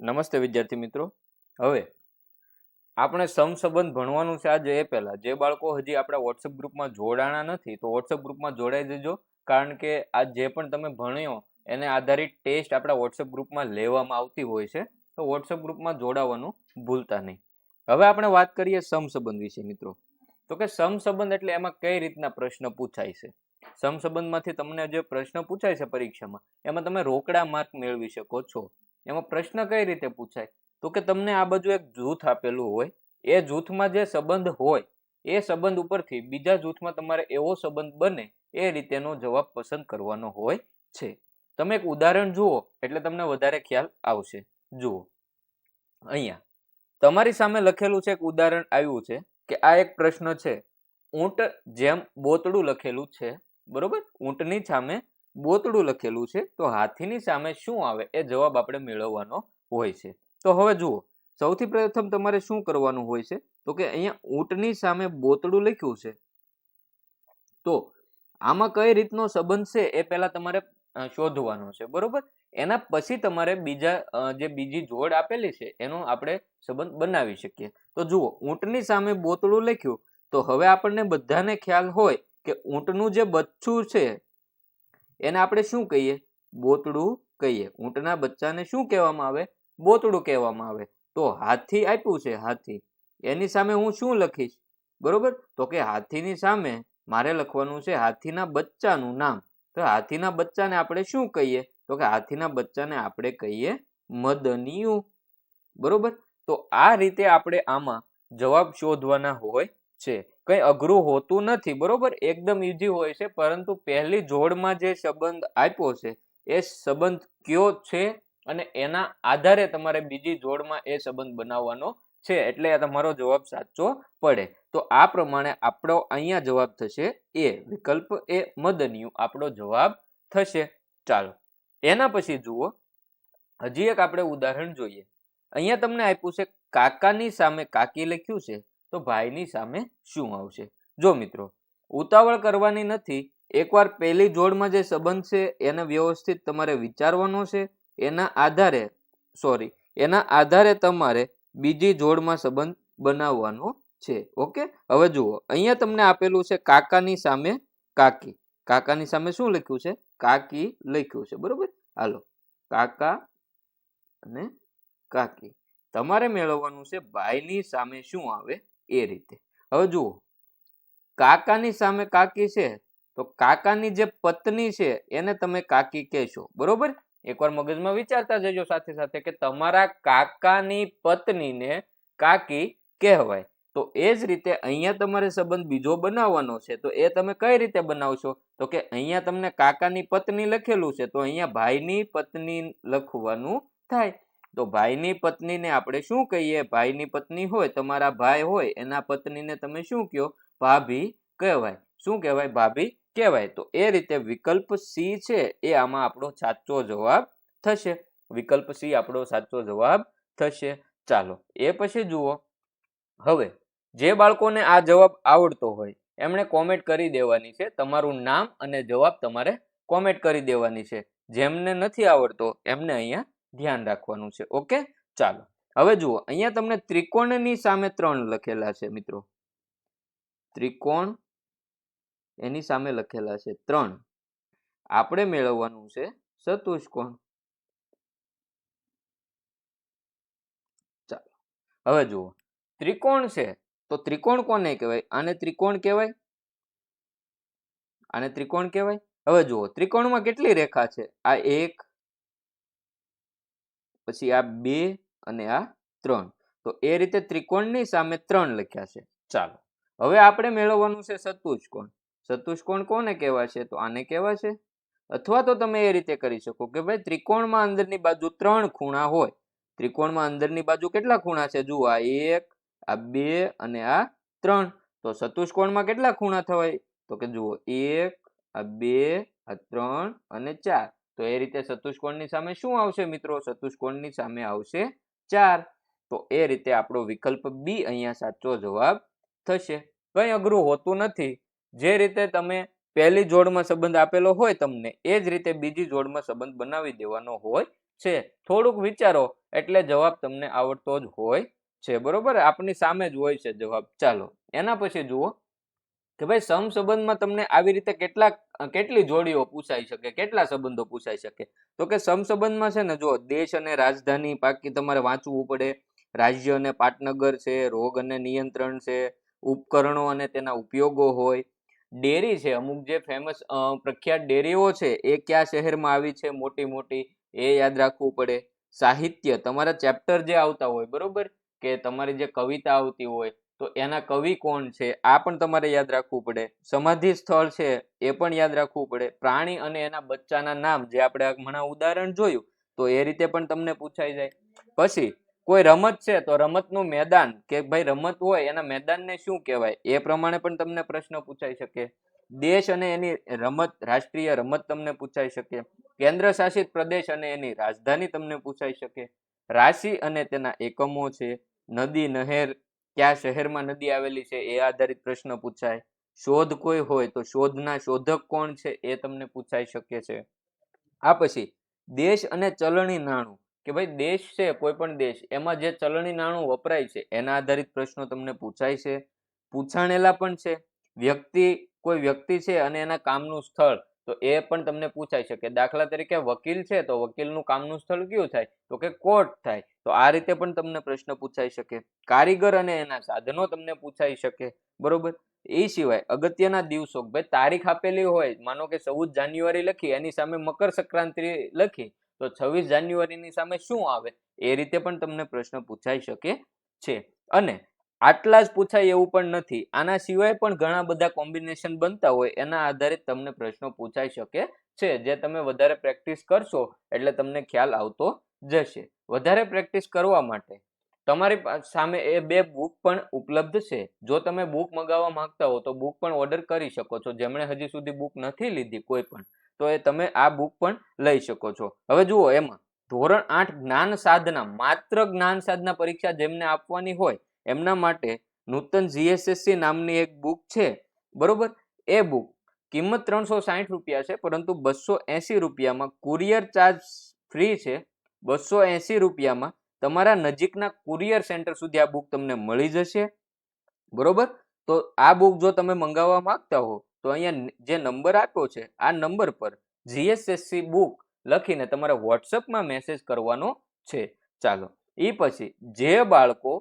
નમસ્તે વિદ્યાર્થી મિત્રો. હવે આપણે સમસંબંધ ભણવાનું છે આજે એ પહેલા. જે બાળકો હજી આપણા વોટ્સઅપ ગ્રુપમાં જોડાણા નથી, તો વોટ્સઅપ ગ્રુપમાં જોડાઈ દેજો કારણ કે આ જે પણ તમે ભણ્યો, એને આધારિત ટેસ્ટ આપણા વોટ્સઅપ ગ્રુપમાં લેવામાં આવતી હોય છે. તો વોટ્સઅપ ગ્રુપમાં જોડાવાનું ભૂલતા નહીં. હવે આપણે વાત કરીએ સમસંબંધ વિશે મિત્રો. તો કે સમસંબંધ એટલે એમાં કઈ રીતના પ્રશ્ન પૂછાય છે? સમસંબંધમાંથી તમને જે પ્રશ્ન પૂછાય છે પરીક્ષામાં, એમાં તમે રોકડા માર્ક મેળવી શકો છો. એમાં પ્રશ્ન કઈ રીતે પૂછાય? તો કે તમને આ બાજુ એક જૂથ આપેલું હોય, એ જૂથમાં જે સંબંધ હોય, એ સંબંધ ઉપરથી બીજા જૂથમાં તમારે એવો સંબંધ બને, એ રીતેનો જવાબ પસંદ કરવાનો હોય છે. તમે એક ઉદાહરણ જુઓ, એટલે તમને વધારે ખ્યાલ આવશે. જુઓ. અહીંયા. તમારી સામે લખેલું છે એક ઉદાહરણ આવ્યું છે, કે આ એક પ્રશ્ન છે. ઊંટ જેમ બોતડું લખેલું છે. બરોબર? ઊંટની સામે બોતડું લખેલું છે, તો હાથીની સામે શું આવે એ જવાબ આપણે મેળવવાનો હોય છે. તો હવે જુઓ, સૌથી પ્રથમ તમારે શું કરવાનું હોય છે? તો કે અહીંયા ઊંટની સામે બોતડું લખ્યું છે. તો આમાં કઈ રીતનો સંબંધ છે એ પહેલા તમારે શોધવાનો છે, બરોબર? એના પછી તમારે બીજા જે બીજી જોડ આપેલી છે એનો આપણે સંબંધ બનાવી શકીએ. તો જુઓ, ઊંટની સામે બોતળું લખ્યું, તો હવે આપણને બધાને ખ્યાલ હોય કે ઊંટનું જે બચ્ચું છે, એને આપણે શું કહીએ? બોતડું કહીએ. ઊંટના બચ્ચાને શું કહેવામાં આવે? બોતડું કહેવામાં આવે. તો હાથી આપ્યું છે, હાથી. એની સામે હું શું લખીશ? બરોબર? તો કે હાથીની સામે મારે લખવાનું છે હાથીના બચ્ચાનું નામ. તો હાથીના બચ્ચાને આપણે શું કહીએ? તો કે હાથીના બચ્ચાને આપણે કહીએ મદનિયું. બરોબર? તો આ રીતે આપણે આમાં જવાબ શોધવાના હોય છે. કઈ અઘરું હોતું નથી, બરોબર? એકદમ ઈઝી હોય છે, પરંતુ પહેલી જોડમાં જે સંબંધ આપ્યો છે, એ સંબંધ કયો છે અને એના આધારે તમારે બીજી જોડમાં એ સંબંધ બનાવવાનો છે, એટલે તમારો જવાબ સાચો પડે. તો આ પ્રમાણે આપણો અહીંયા જવાબ થશે એ, વિકલ્પ એ મદનિયું આપણો જવાબ થશે. ચાલો, એના પછી જુઓ, હજી એક આપણે ઉદાહરણ જોઈએ. અહીંયા તમને આપ્યું છે કાકાની સામે કાકી લખ્યું છે તો ભાઈની સામે શું આવશે? જો મિત્રો, ઉતાવળ કરવાની નથી, એકવાર પહેલી જોડમાં જે સંબંધ છે, એને વ્યવસ્થિત તમારે વિચારવાનો છે, એના આધારે સોરી એના આધારે તમારે બીજી જોડમાં સંબંધ બનાવવાનો છે. ઓકે? હવે જુઓ, અહીંયા તમને આપેલું છે કાકાની સામે કાકી. કાકાની સામે શું લખ્યું છે? કાકી લખ્યું છે. બરોબર? હાલો. કાકા અને કાકી. તમારે મેળવવાનું છે ભાઈની સામે શું આવે? એ રીતે. હવે જુઓ, કાકાની સામે કાકી છે, તો કાકાની જે પત્ની છે, એને તમે કાકી કહેશો, બરોબર? એકવાર મગજમાં વિચારતા જજો સાથે સાથે કે તમારા કાકાની પત્નીને કાકી કહેવાય. તો એ જ રીતે અહીંયા તમારે સંબંધ બીજો બનાવવાનો છે, તો એ તમે કઈ રીતે બનાવશો? તો કે અહીંયા તમને કાકાની પત્ની લખેલું છે, તો અહીંયા ભાઈની પત્ની લખવાનું થાય. તો ભાઈની પત્નીને આપણે શું કહીએ? ભાઈની પત્ની હોય, તમારા ભાઈ હોય, એના પત્નીને તમે શું કહો? ભાભી કહેવાય. શું કહેવાય? ભાભી કહેવાય. તો એ રીતે વિકલ્પ સી છે એ આમાં આપણો સાચો જવાબ થશે. વિકલ્પ સી આપણો સાચો જવાબ થશે. ચાલો, એ પછી જુઓ. હવે, જે બાળકોને આ જવાબ આવડતો હોય, એમણે કોમેન્ટ કરી દેવાની છે. તમારું નામ અને જવાબ તમારે કોમેન્ટ કરી દેવાની છે. જેમને નથી આવડતો, એમને અહીંયા ધ્યાન રાખવાનું છે. ઓકે? ચાલો. હવે જુઓ, અહીંયા તમને ત્રિકોણની સામે ત્રણ લખેલા છે મિત્રો. ત્રિકોણ એની સામે લખેલા છે ત્રણ. આપણે મેળવવાનું છે ચતુષ્કોણ ચાલો. હવે જુઓ, ત્રિકોણ છે તો ત્રિકોણ કોને કહેવાય? આને ત્રિકોણ કહેવાય? આને ત્રિકોણ કહેવાય? હવે જુઓ, ત્રિકોણમાં કેટલી રેખા છે? આ એક પછી આ બે અને આ ત્રણ. તો એ રીતે ત્રિકોણની સામે ત્રણ લખ્યા છે. ચાલો. હવે આપણે મેળવવાનું છે સતુષ્કોણ. સતુષ્કોણ કોને કહેવા છે? તો આને કહેવા છે. અથવા તો તમે એ રીતે કરી શકો કે ભાઈ ત્રિકોણમાં અંદરની બાજુ ત્રણ ખૂણા હોય. ત્રિકોણમાં અંદરની બાજુ કેટલા ખૂણા છે? જુઓ, આ એક, આ બે અને આ ત્રણ. તો સતુષ્કોણમાં કેટલા ખૂણા થવાય? તો કે જુઓ, એક, આ બે, આ ત્રણ અને ચાર. તો એ રીતે ચતુષ્કોણની સામે શું આવશે મિત્રો? ચતુષ્કોણની સામે આવશે ચાર. તો એ રીતે આપણો વિકલ્પ બી અહીંયા સાચો જવાબ થશે. કંઈ અઘરું હોતું નથી. જે રીતે તમે પહેલી જોડમાં સંબંધ આપેલો હોય તમને, એ જ રીતે બીજી જોડમાં સંબંધ બનાવી દેવાનો હોય છે. થોડુંક વિચારો, એટલે જવાબ તમને આવડતો જ હોય છે. બરોબર? આપની સામે જ હોય છે જવાબ. ચાલો, એના પછી જુઓ. કે ભાઈ સમ સંબંધમાં તમને આવી રીતે કેટલા કેટલી જોડીઓ પૂછાઈ શકે, કેટલા સંબંધો પૂછાઈ શકે? તો કે સમ સંબંધમાં છે ને જો દેશ અને રાજધાની પાકી તમારે વાંચવું પડે. રાજ્ય અને પાટનગર છે, રોગ અને નિયંત્રણ છે, ઉપકરણો અને તેના ઉપયોગો હોય. ડેરી છે, અમુક જે ફેમસ પ્રખ્યાત ડેરીઓ છે, એ કયા શહેરમાં આવી છે, મોટી મોટી, એ યાદ રાખવું પડે. સાહિત્ય, તમારા ચેપ્ટર જે આવતા હોય, બરોબર? કે તમારી જે કવિતા આવતી હોય તો એના કવિ કોણ છે? આ પણ તમારે યાદ રાખવું પડે. સમાધિ સ્થળ છે, એ પણ યાદ રાખવું પડે. પ્રાણી અને એના બચ્ચાના નામ, જે આપણે ઘણા ઉદાહરણ જોયું, તો એ રીતે પણ તમને પૂછાઈ જાય. પછી, કોઈ રમત છે, તો રમતનું મેદાન, કે ભાઈ રમત હોય, એના મેદાનને શું કહેવાય? એ પ્રમાણે પણ તમને પ્રશ્ન પૂછાઈ શકે. દેશ અને એની રમત, રાષ્ટ્રીય રમત તમને પૂછાઈ શકે. કેન્દ્ર શાસિત પ્રદેશ અને એની રાજધાની તમને પૂછાઈ શકે. રાશિ અને તેના એકમો છે. નદી, નહેર કયા શહેરમાં નદી આવેલી છે એ આધારિત પ્રશ્ન પૂછાય. શોધ કોઈ હોય તો શોધના શોધક કોણ છે એ તમને પૂછાઈ શકે છે. આ પછી, દેશ અને ચલણી નાણું. કે ભાઈ, દેશ છે, કોઈ પણ દેશ, એમાં જે ચલણી નાણું વપરાય છે, એના આધારિત પ્રશ્નો તમને પૂછાય છે. પૂછાણેલા પણ છે. વ્યક્તિ, કોઈ વ્યક્તિ છે અને એના કામનું સ્થળ તો એ પણ તમને પૂછાઈ શકે. દાખલા તરીકે વકીલ છે તો વકીલનું કામનું સ્થળ કયું થાય? તો કે કોર્ટ થાય. તો આ રીતે પણ તમને પ્રશ્ન પૂછાઈ શકે. કારીગર અને એના સાધનો તમને પૂછાઈ શકે. બરોબર? એ સિવાય અગત્યના દિવસો, ભાઈ તારીખ આપેલી હોય, માનો કે ચૌદ જાન્યુઆરી લખી, એની સામે મકર સંક્રાંતિ લખી, તો છવ્વીસ જાન્યુઆરીની સામે શું આવે? એ રીતે પણ તમને પ્રશ્ન પૂછાઈ શકે છે. અને આટલા જ પૂછાય એવું પણ નથી. આના સિવાય પણ ઘણા બધા કોમ્બિનેશન બનતા હોય એના આધારે તમને પ્રશ્નો પૂછાઈ શકે છે, જે તમે વધારે પ્રેક્ટિસ કરશો એટલે તમને ખ્યાલ આવતો જશે. વધારે પ્રેક્ટિસ કરવા માટે તમારી સામે એ બે બુક પણ ઉપલબ્ધ છે. જો તમે બુક મંગાવવા માંગતા હો તો બુક પણ ઓર્ડર કરી શકો છો. જેમણે હજી સુધી બુક નથી લીધી કોઈ પણ, તો એ તમે આ બુક પણ લઈ શકો છો. હવે જુઓ એમાં ધોરણ આઠ જ્ઞાન સાધના, માત્ર જ્ઞાન સાધના પરીક્ષા જેમને આપવાની હોય એમના માટે નૂતન જીએસએસસી નામની એક બુક છે. બરોબર? એ બુક કિંમત ત્રણસો સાહીઠ રૂપિયા છે, પરંતુ બસો એંસી રૂપિયામાં કુરિયર ચાર્જ ફ્રી છે. બસો એંસી રૂપિયામાં તમારા નજીકના કુરિયર સેન્ટર સુધી આ બુક તમને મળી જશે. બરોબર? તો આ બુક જો તમે મંગાવવા માંગતા હો, તો અહીંયા જે નંબર આપ્યો છે, આ નંબર પર જીએસએસસી બુક લખીને તમારે વોટ્સઅપમાં મેસેજ કરવાનો છે. ચાલો એ પછી જે બાળકો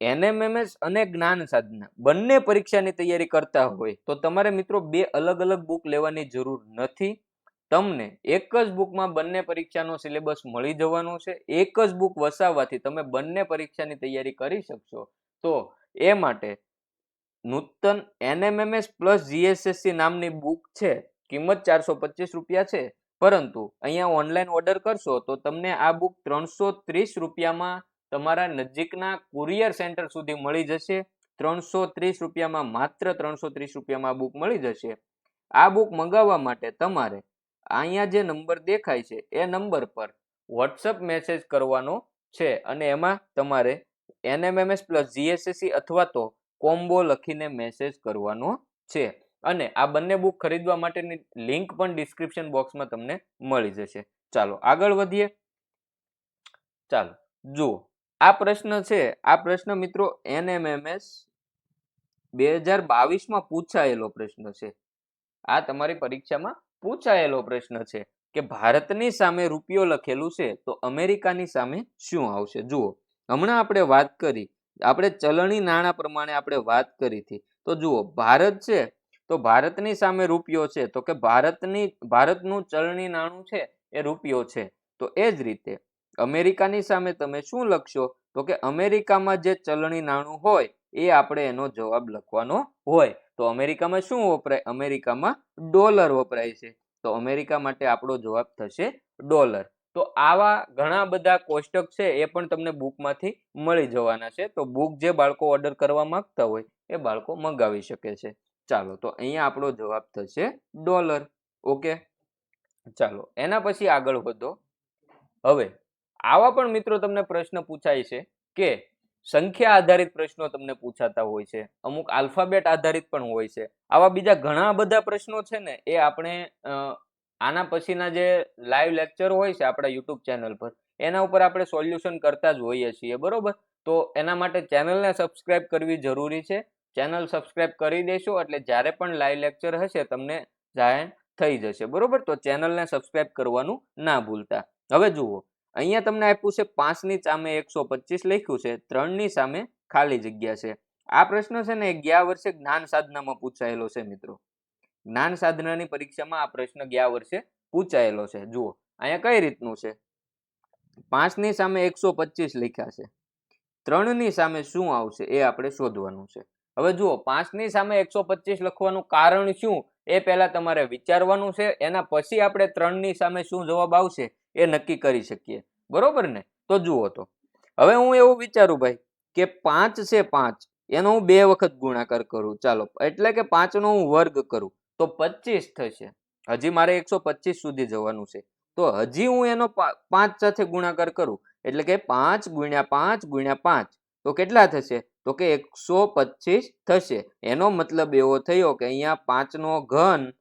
એનએમએમએસ અને જ્ઞાન સાધના બંને પરીક્ષાની તૈયારી કરતા હોય તો તમારે મિત્રો બે અલગ અલગ બુક લેવાની જરૂર નથી. તમને એક જ બુકમાં બંને પરીક્ષાનો સિલેબસ મળી જવાનો છે. એક જ બુક વસાવવાથી તમે બંને પરીક્ષાની તૈયારી કરી શકશો. તો એ માટે નૂતન એનએમએમએસ પ્લસ જીએસએસસી નામની બુક છે. કિંમત ચારસો પચીસ રૂપિયા છે. પરંતુ અહીંયા ઓનલાઈન ઓર્ડર કરશો તો તમને આ બુક ત્રણસો ત્રીસ રૂપિયામાં તમારા નજીકના કુરિયર સેન્ટર સુધી મળી જશે. ત્રણસો ત્રીસ રૂપિયામાં માત્ર ત્રણસો ત્રીસ રૂપિયામાં બુક મળી જશે. આ બુક મંગાવવા માટે તમારે અહીંયા જે નંબર દેખાય છે, એ નંબર પર વોટ્સઅપ મેસેજ કરવાનો છે અને એમાં તમારે એનએમએમએસ પ્લસ જીએસએસસી અથવા તો કોમ્બો લખીને મેસેજ કરવાનો છે. અને આ બંને બુક ખરીદવા માટેની લિંક પણ ડિસ્ક્રિપ્શન બોક્સમાં તમને મળી જશે. ચાલો આગળ વધીએ. ચાલો, જુઓ. આ પ્રશ્ન છે. આ પ્રશ્ન મિત્રો એનએમએમએસ બે હજાર બાવીસમાં પૂછાયેલો પ્રશ્ન છે. આ તમારી પરીક્ષામાં પૂછાયેલો પ્રશ્ન છે કે ભારતની સામે રૂપિયો લખેલું છે તો અમેરિકાની સામે શું આવશે? જુઓ, હમણાં આપણે વાત કરી, આપણે ચલણી નાણાં પ્રમાણે આપણે વાત કરી હતી. તો જુઓ, ભારત છે તો ભારતની સામે રૂપિયો છે તો કે ભારતની, ભારતનું ચલણી નાણું છે એ રૂપિયો છે. તો એ જ રીતે અમેરિકાની સામે તમે શું લખશો? તો કે અમેરિકામાં જે ચલણી નાણું હોય, એ આપણે એનો જવાબ લખવાનો હોય. તો અમેરિકામાં શું વપરાય? અમેરિકામાં ડોલર વપરાય છે. તો અમેરિકા માટે આપણો જવાબ થશે ડોલર. તો આવા ઘણા બધા કોષ્ટક છે, એ પણ તમને બુકમાંથી મળી જવાના છે. તો બુક જે બાળકો ઓર્ડર કરવા માંગતા હોય, એ બાળકો મંગાવી શકે છે. ચાલો, તો અહીંયા આપણો જવાબ થશે ડોલર. ઓકે? ચાલો, એના પછી આગળ વધો. હવે આવા પણ મિત્રો તમને પ્રશ્ન પૂછાય છે કે સંખ્યા આધારિત પ્રશ્નો તમને પૂછાતા હોય છે, અમુક આલ્ફાબેટ આધારિત પણ હોય છે. આવા બીજા ઘણા બધા પ્રશ્નો છે ને, એ આપણે આના પછીના જે લાઈવ લેક્ચર હોય છે આપણા યુટ્યુબ ચેનલ પર, એના ઉપર આપણે સોલ્યુશન કરતા જ હોઈએ છીએ, બરોબર? તો એના માટે ચેનલને સબસ્ક્રાઇબ કરવી જરૂરી છે. ચેનલ સબસ્ક્રાઇબ કરી દેશો, એટલે જ્યારે પણ લાઈવ લેક્ચર હશે તમને જાહેર થઈ જશે, બરોબર? તો ચેનલને સબસ્ક્રાઇબ કરવાનું ના ભૂલતા. હવે જુઓ અહીંયા તમને આપ્યું છે પાંચની સામે એકસો પચીસ લખ્યું છે, ત્રણની સામે ખાલી જગ્યા છે. આ પ્રશ્ન છે ને ગયા વર્ષે જ્ઞાન સાધનામાં પૂછાયેલો છે મિત્રો. જ્ઞાન સાધનાની પરીક્ષામાં આ પ્રશ્ન ગયા વર્ષે પૂછાયેલો છે. જુઓ, અહીંયા કઈ રીતનું છે? પાંચની સામે એકસો પચીસ લખ્યા છે. ત્રણની સામે શું આવશે એ આપણે શોધવાનું છે. હવે જુઓ, પાંચની સામે એકસો પચીસ લખવાનું કારણ શું? એ પહેલા તમારે વિચારવાનું છે. એના પછી આપણે ત્રણની સામે શું જવાબ આવશે? એ નક્કી કરી શકીએ. બરોબર ને? તો જુઓ તો. હવે હું એવું વિચારું ભાઈ કે પાંચ છે પાંચ, એનો હું બે વખત ગુણાકાર કરું. ચાલો, એટલે કે પાંચનો હું વર્ગ કરું. તો પચીસ થશે. હજી મારે એકસો પચીસ સુધી જવાનું છે. તો હજી હું એનો પાંચ સાથે ગુણાકાર કરું. એટલે કે પાંચ ગુણ્યા પાંચ ગુણ્યા પાંચ. તો કેટલા થશે? તો કે એકસો પચીસ થશે. એનો મતલબ એવો થયો કે અહીંયા પાંચનો ઘન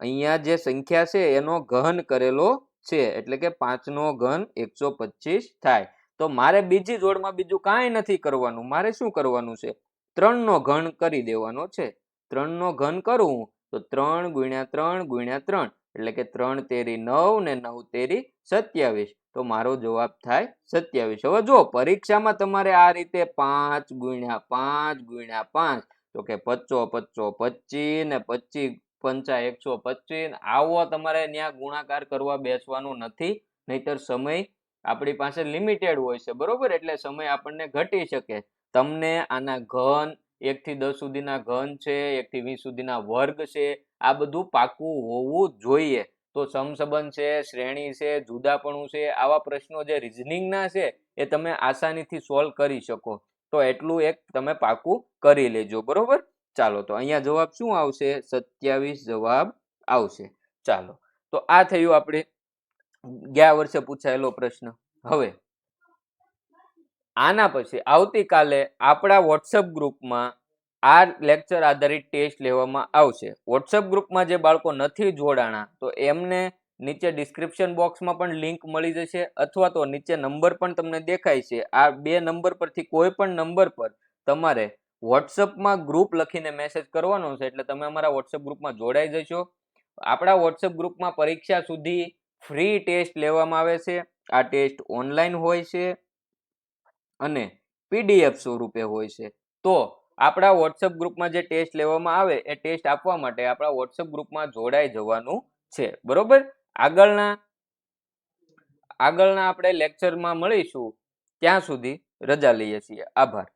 અહીંયા જે સંખ્યા છે એનો ઘન કરેલો છે, એટલે કે પાંચનો ઘન એકસો પચીસ થાય. તો મારે બીજી જોડમાં બીજું કાંઈ નથી કરવાનું. મારે શું કરવાનું છે? ત્રણનો ઘન કરી દેવાનો છે. ત્રણનો ઘન કરું, તો ત્રણ ગુણ્યા ત્રણ ગુણ્યા ત્રણ, એટલે કે ત્રણ તેરી નવ ને નવ તેરી સત્યાવીસ. તો મારો જવાબ થાય સત્યાવીસ. હવે જો પરીક્ષામાં તમારે આ રીતે પાંચ ગુણ્યા પાંચ ગુણ્યા પાંચ, તો કે પચ્ચો પચ્ચો પચી ને પચી પંચા એકસો પચીસ. આવો તમારે ત્યાં ગુણાકાર કરવા બેસવાનું નથી, નહીતર સમય આપણી પાસે લિમિટેડ હોય છે, બરોબર? એટલે સમય આપણને ઘટી શકે. તમને આના ઘન એકથી દસ સુધીના ઘન છે એકથી વીસ સુધીના વર્ગ છે, આ બધું પાકું હોવું જોઈએ. તો સમસંબંધ છે, શ્રેણી છે, જુદાપણું છે, આવા પ્રશ્નો જે રિઝનિંગના છે, એ તમે આસાનીથી સોલ્વ કરી શકો. તો એટલું એક તમે પાકું કરી લેજો, બરોબર? ચાલો, તો અહીંયા જવાબ શું આવશે? સત્યાવીસ જવાબ આવશે. ચાલો, તો આ થયું આપણે ગયા વર્ષે પૂછાયેલો પ્રશ્ન. હવે, આના પછી આવતીકાલે આપણા વોટ્સઅપ ગ્રુપમાં આ લેક્ચર આધારિત ટેસ્ટ લેવામાં આવશે. વોટ્સઅપ ગ્રુપમાં જે બાળકો નથી જોડાણા, તો એમને નીચે ડિસ્ક્રિપ્શન બોક્સમાં પણ લિંક મળી જશે અથવા તો નીચે નંબર પણ તમને દેખાય છે. આ બે નંબર પરથી કોઈ પણ નંબર પર તમારે વોટ્સઅપમાં ગ્રુપ લખીને મેસેજ કરવાનો છે, એટલે તમે અમારા વોટ્સઅપ ગ્રુપમાં જોડાઈ જશો. આપણા વોટ્સઅપ ગ્રુપમાં પરીક્ષા સુધી ફ્રી ટેસ્ટ લેવામાં આવે છે. આ ટેસ્ટ ઓનલાઈન હોય છે અને પીડીએફ સ્વરૂપે હોય છે. તો આપણા વોટ્સઅપ ગ્રુપમાં જે ટેસ્ટ લેવામાં આવે, એ ટેસ્ટ આપવા માટે આપણા વોટ્સઅપ ગ્રુપમાં જોડાઈ જવાનું છે. બરોબર? આગળના આગળના આપણે લેક્ચરમાં મળીશું. ત્યાં સુધી રજા લઈએ છીએ. આભાર.